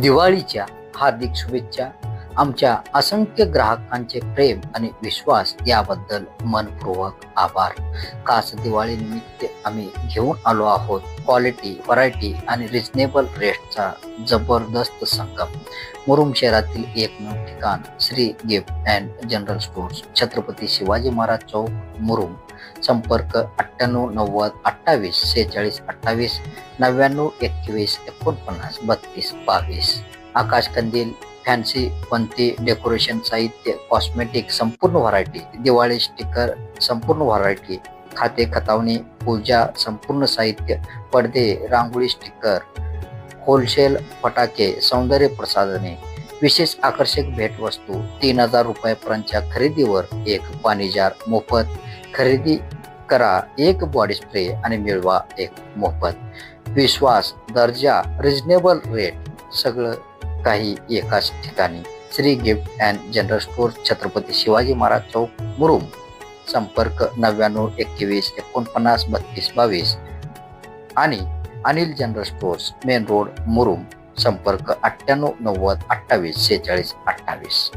दिवाळीच्या हार्दिक शुभेच्छा. आमच्या असंख्य ग्राहकांचे प्रेम आणि विश्वास याबद्दल मनपूर्वक आभार. खास दिवाळी निमित्त आम्ही घेऊन आलो आहोत क्वालिटी व्हरायटी आणि रिजनेबल रेटचा जबरदस्त संगम. मुरुम शहरातील एकमेव ठिकाण Shri gift and general stores Chhatrapati Shivaji Maharaj चौक मुरुम. संपर्क अठ्ठ्याण्णव नव्वद अठ्ठावीस सेहेचाळीस अठ्ठावीस नव्याण्णव एकवीस एकोणपन्नास बत्तीस बावीस. आकाश कंदील फॅन्सी कोणते डेकोरेशन साहित्य कॉस्मेटिक संपूर्ण व्हरायटी दिवाळी स्टिकर संपूर्ण व्हरायटी खाते खतावणी पूजा संपूर्ण साहित्य पडदे रांगोळी स्टिकर होलसेल फटाके सौंदर्य प्रसाधने विशेष आकर्षक भेटवस्तू तीन हजार रुपयापर्यंतच्या खरेदीवर एक पाणीजार मोफत खरेदी करा एक बॉडी स्प्रे आणि मिळवा एक मोफत. विश्वास दर्जा रिजनेबल रेट सगळं काही एकाच ठिकाणी Shri gift and general store Chhatrapati Shivaji Maharaj चौक मुरुम. संपर्क नव्याण्णव एकवीस एकोणपन्नास बत्तीस बावीस. आणि Anil general stores main road Murum. संपर्क अठ्ठ्याण्णव नव्वद अठ्ठावीस सेहेचाळीस अठ्ठावीस.